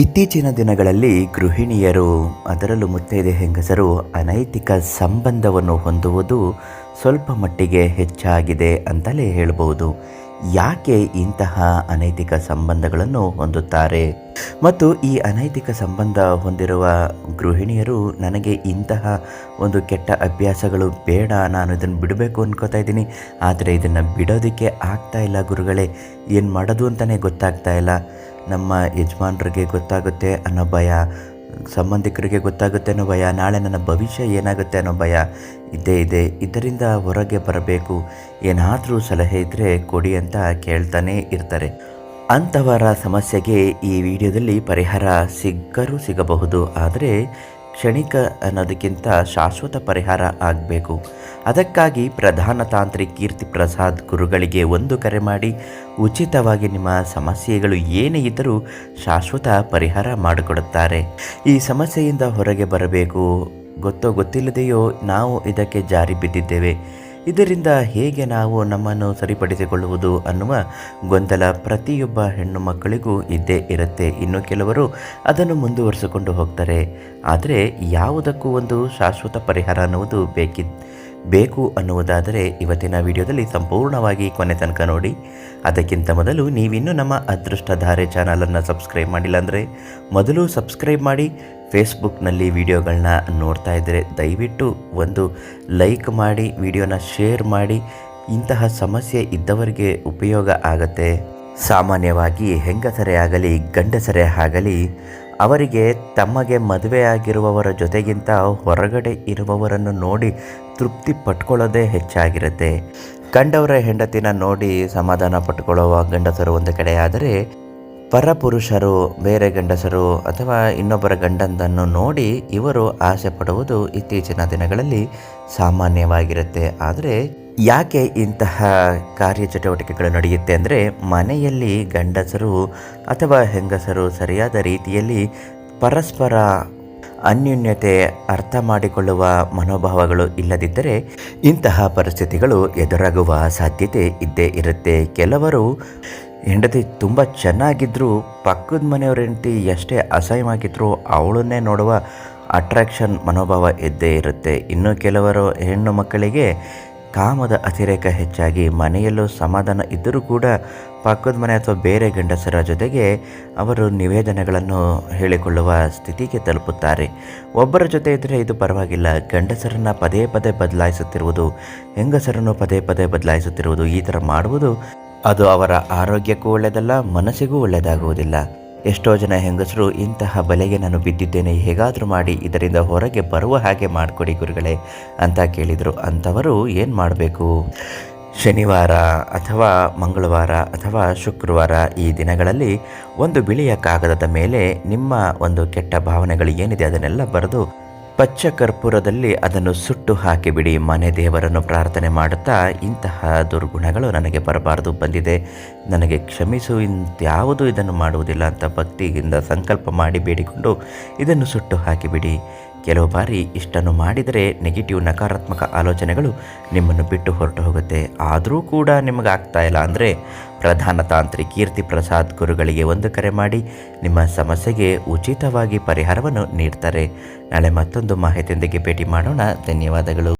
ಇತ್ತೀಚಿನ ದಿನಗಳಲ್ಲಿ ಗೃಹಿಣಿಯರು, ಅದರಲ್ಲೂ ಮುತ್ತೈದೆ ಹೆಂಗಸರು ಅನೈತಿಕ ಸಂಬಂಧವನ್ನು ಹೊಂದುವುದು ಸ್ವಲ್ಪ ಮಟ್ಟಿಗೆ ಹೆಚ್ಚಾಗಿದೆ ಅಂತಲೇ ಹೇಳಬಹುದು ಯಾಕೆ ಇಂತಹ ಅನೈತಿಕ ಸಂಬಂಧಗಳನ್ನು ಹೊಂದುತ್ತಾರೆ? ಮತ್ತು ಈ ಅನೈತಿಕ ಸಂಬಂಧ ಹೊಂದಿರುವ ಗೃಹಿಣಿಯರು ನನಗೆ ಇಂತಹ ಒಂದು ಕೆಟ್ಟ ಅಭ್ಯಾಸಗಳು ಬೇಡ, ನಾನು ಇದನ್ನು ಬಿಡಬೇಕು ಅನ್ಕೋತಾ ಇದ್ದೀನಿ. ಆದರೆ ಇದನ್ನು ಬಿಡೋದಕ್ಕೆ ಆಗ್ತಾ ಇಲ್ಲ ಗುರುಗಳೇ. ಏನು ಮಾಡೋದು ಅಂತಲೇ ಗೊತ್ತಾಗ್ತಾ ಇಲ್ಲ. ನಮ್ಮ ಯಜಮಾನ್ರಿಗೆ ಗೊತ್ತಾಗುತ್ತೆ ಅನ್ನೋ ಭಯ, ಸಂಬಂಧಿಕರಿಗೆ ಗೊತ್ತಾಗುತ್ತೆ ಅನ್ನೋ ಭಯ, ನಾಳೆ ನನ್ನ ಭವಿಷ್ಯ ಏನಾಗುತ್ತೆ ಅನ್ನೋ ಭಯ ಇದ್ದೇ ಇದೆ. ಇದರಿಂದ ಹೊರಗೆ ಬರಬೇಕು. ಏನಾದರೂ ಸಲಹೆ ಇದ್ದರೆ ಕೊಡಿ ಅಂತ ಕೇಳ್ತಾನೇ ಇರ್ತಾರೆ. ಅಂಥವರ ಸಮಸ್ಯೆಗೆ ಈ ವಿಡಿಯೋದಲ್ಲಿ ಪರಿಹಾರ ಸಿಕ್ಕರೂ ಸಿಗಬಹುದು. ಆದರೆ ಕ್ಷಣಿಕ ಅನ್ನೋದಕ್ಕಿಂತ ಶಾಶ್ವತ ಪರಿಹಾರ ಆಗಬೇಕು. ಅದಕ್ಕಾಗಿ ಪ್ರಧಾನ ತಾಂತ್ರಿ ಕೀರ್ತಿ ಪ್ರಸಾದ್ ಗುರುಗಳಿಗೆ ಒಂದು ಕರೆ ಮಾಡಿ, ಉಚಿತವಾಗಿ ನಿಮ್ಮ ಸಮಸ್ಯೆಗಳು ಏನೇ ಇದ್ದರೂ ಶಾಶ್ವತ ಪರಿಹಾರ ಮಾಡಿಕೊಡುತ್ತಾರೆ. ಈ ಸಮಸ್ಯೆಯಿಂದ ಹೊರಗೆ ಬರಬೇಕು. ಗೊತ್ತೋ ಗೊತ್ತಿಲ್ಲದೆಯೋ ನಾವು ಇದಕ್ಕೆ ಜಾರಿ ಬಿದ್ದಿದ್ದೇವೆ. ಇದರಿಂದ ಹೇಗೆ ನಾವು ನಮ್ಮನ್ನು ಸರಿಪಡಿಸಿಕೊಳ್ಳುವುದು ಅನ್ನುವ ಗೊಂದಲ ಪ್ರತಿಯೊಬ್ಬ ಹೆಣ್ಣು ಮಕ್ಕಳಿಗೂ ಇದ್ದೇ ಇರುತ್ತೆ. ಇನ್ನು ಕೆಲವರು ಅದನ್ನು ಮುಂದುವರಿಸಿಕೊಂಡು ಹೋಗ್ತಾರೆ. ಆದರೆ ಯಾವುದಕ್ಕೂ ಒಂದು ಶಾಶ್ವತ ಪರಿಹಾರ ಅನ್ನುವುದು ಬೇಕಿ, ಬೇಕು ಅನ್ನುವುದಾದರೆ ಇವತ್ತಿನ ವಿಡಿಯೋದಲ್ಲಿ ಸಂಪೂರ್ಣವಾಗಿ ಕೊನೆ ತನಕ ನೋಡಿ. ಅದಕ್ಕಿಂತ ಮೊದಲು ನೀವಿನ್ನೂ ನಮ್ಮ ಅದೃಷ್ಟಧಾರೆ ಚಾನಲನ್ನು ಸಬ್ಸ್ಕ್ರೈಬ್ ಮಾಡಿಲ್ಲ ಅಂದರೆ ಮೊದಲು ಸಬ್ಸ್ಕ್ರೈಬ್ ಮಾಡಿ ಫೇಸ್ಬುಕ್ನಲ್ಲಿ ವಿಡಿಯೋಗಳನ್ನ ನೋಡ್ತಾ ಇದ್ದರೆ ದಯವಿಟ್ಟು ಒಂದು ಲೈಕ್ ಮಾಡಿ, ವಿಡಿಯೋನ ಶೇರ್ ಮಾಡಿ. ಇಂತಹ ಸಮಸ್ಯೆ ಇದ್ದವರಿಗೆ ಉಪಯೋಗ ಆಗತ್ತೆ. ಸಾಮಾನ್ಯವಾಗಿ ಹೆಂಗಸರೇ ಆಗಲಿ, ಗಂಡಸರೇ ಆಗಲಿ, ಅವರಿಗೆ ತಮಗೆ ಮದುವೆಯಾಗಿರುವವರ ಜೊತೆಗಿಂತ ಹೊರಗಡೆ ಇರುವವರನ್ನು ನೋಡಿ ತೃಪ್ತಿ ಪಟ್ಕೊಳ್ಳೋದೇ ಹೆಚ್ಚಾಗಿರುತ್ತೆ. ಕಂಡವರ ಹೆಂಡತಿನ ನೋಡಿ ಸಮಾಧಾನ ಪಟ್ಕೊಳ್ಳುವ ಗಂಡಸರು ಒಂದು ಕಡೆ ಆದರೆ ಪರಪುರುಷರು, ಬೇರೆ ಗಂಡಸರು ಅಥವಾ ಇನ್ನೊಬ್ಬರ ಗಂಡಂದನ್ನು ನೋಡಿ ಇವರು ಆಸೆ ಪಡುವುದು ಇತ್ತೀಚಿನ ದಿನಗಳಲ್ಲಿ ಸಾಮಾನ್ಯವಾಗಿರುತ್ತೆ. ಆದರೆ ಯಾಕೆ ಇಂತಹ ಕಾರ್ಯಚಟುವಟಿಕೆಗಳು ನಡೆಯುತ್ತೆ ಅಂದರೆ ಮನೆಯಲ್ಲಿ ಗಂಡಸರು ಅಥವಾ ಹೆಂಗಸರು ಸರಿಯಾದ ರೀತಿಯಲ್ಲಿ ಪರಸ್ಪರ ಅನ್ಯೂನ್ಯತೆ ಅರ್ಥ ಮಾಡಿಕೊಳ್ಳುವ ಮನೋಭಾವಗಳು ಇಲ್ಲದಿದ್ದರೆ ಇಂತಹ ಪರಿಸ್ಥಿತಿಗಳು ಎದುರಾಗುವ ಸಾಧ್ಯತೆ ಇದ್ದೇ ಇರುತ್ತೆ. ಕೆಲವರು ಹೆಂಡತಿ ತುಂಬ ಚೆನ್ನಾಗಿದ್ದರೂ ಪಕ್ಕದ ಮನೆಯವ್ರ ಹೆಂಡತಿ ಎಷ್ಟೇ ಅಸಹ್ಯವಾಗಿದ್ದರೂ ಅವಳನ್ನೇ ನೋಡುವ ಅಟ್ರಾಕ್ಷನ್ ಮನೋಭಾವ ಇದ್ದೇ ಇರುತ್ತೆ. ಇನ್ನು ಕೆಲವರು ಹೆಣ್ಣು ಮಕ್ಕಳಿಗೆ ಕಾಮದ ಅತಿರೇಕ ಹೆಚ್ಚಾಗಿ ಮನೆಯಲ್ಲೂ ಸಮಾಧಾನ ಇದ್ದರೂ ಕೂಡ ಪಕ್ಕದ ಮನೆ ಅಥವಾ ಬೇರೆ ಗಂಡಸರ ಜೊತೆಗೆ ಅವರು ನಿವೇದನೆಗಳನ್ನು ಹೇಳಿಕೊಳ್ಳುವ ಸ್ಥಿತಿಗೆ ತಲುಪುತ್ತಾರೆ. ಒಬ್ಬರ ಜೊತೆ ಇದ್ದರೆ ಇದು ಪರವಾಗಿಲ್ಲ. ಗಂಡಸರನ್ನು ಪದೇ ಪದೇ ಬದಲಾಯಿಸುತ್ತಿರುವುದು, ಹೆಂಗಸರನ್ನು ಪದೇ ಪದೇ ಬದಲಾಯಿಸುತ್ತಿರುವುದು ಈ ಥರ ಮಾಡುವುದು ಅದು ಅವರ ಆರೋಗ್ಯಕ್ಕೂ ಒಳ್ಳೆಯದಲ್ಲ, ಮನಸ್ಸಿಗೂ ಒಳ್ಳೆಯದಾಗುವುದಿಲ್ಲ. ಎಷ್ಟೋ ಜನ ಹೆಂಗಸರು ಇಂತಹ ಬಲೆಗೆ ನಾನು ಬಿದ್ದಿದ್ದೇನೆ, ಹೇಗಾದರೂ ಮಾಡಿ ಇದರಿಂದ ಹೊರಗೆ ಬರುವ ಹಾಗೆ ಮಾಡಿಕೊಡಿ ಗುರುಗಳೇ ಅಂತ ಕೇಳಿದರು. ಅಂಥವರು ಏನು ಮಾಡಬೇಕು? ಶನಿವಾರ ಅಥವಾ ಮಂಗಳವಾರ ಅಥವಾ ಶುಕ್ರವಾರ ಈ ದಿನಗಳಲ್ಲಿ ಒಂದು ಬಿಳಿಯ ಕಾಗದದ ಮೇಲೆ ನಿಮ್ಮ ಒಂದು ಕೆಟ್ಟ ಭಾವನೆಗಳು ಏನಿದೆ ಅದನ್ನೆಲ್ಲ ಬರೆದು ಪಚ್ಚ ಕರ್ಪೂರದಲ್ಲಿ ಅದನ್ನು ಸುಟ್ಟು ಹಾಕಿಬಿಡಿ. ಮನೆ ದೇವರನ್ನು ಪ್ರಾರ್ಥನೆ ಮಾಡುತ್ತಾ ಇಂತಹ ದುರ್ಗುಣಗಳು ನನಗೆ ಬರಬಾರದು, ಬಂದಿದೆ. ನನಗೆ ಕ್ಷಮಿಸು ಇಂತ್ಯಾವುದೂ ಇದನ್ನು ಮಾಡುವುದಿಲ್ಲ ಅಂತ ಭಕ್ತಿಯಿಂದ ಸಂಕಲ್ಪ ಮಾಡಿ ಬೇಡಿಕೊಂಡು ಇದನ್ನು ಸುಟ್ಟು ಹಾಕಿಬಿಡಿ. ಕೆಲವು ಬಾರಿ ಇಷ್ಟನ್ನು ಮಾಡಿದರೆ ನೆಗೆಟಿವ್ ನಕಾರಾತ್ಮಕ ಆಲೋಚನೆಗಳು ನಿಮ್ಮನ್ನು ಬಿಟ್ಟು ಹೊರಟು ಹೋಗುತ್ತೆ. ಆದರೂ ಕೂಡ ನಿಮಗಾಗ್ತಾ ಇಲ್ಲ ಅಂದರೆ ಪ್ರಧಾನ ತಾಂತ್ರಿ ಕೀರ್ತಿ ಪ್ರಸಾದ್ ಗುರುಗಳಿಗೆ ಒಂದು ಕರೆ ಮಾಡಿ ನಿಮ್ಮ ಸಮಸ್ಯೆಗೆ ಉಚಿತವಾಗಿ ಪರಿಹಾರವನ್ನು ನೀಡ್ತಾರೆ. ನಾಳೆ ಮತ್ತೊಂದು ಮಾಹಿತಿಯೊಂದಿಗೆ ಭೇಟಿ ಮಾಡೋಣ. ಧನ್ಯವಾದಗಳು.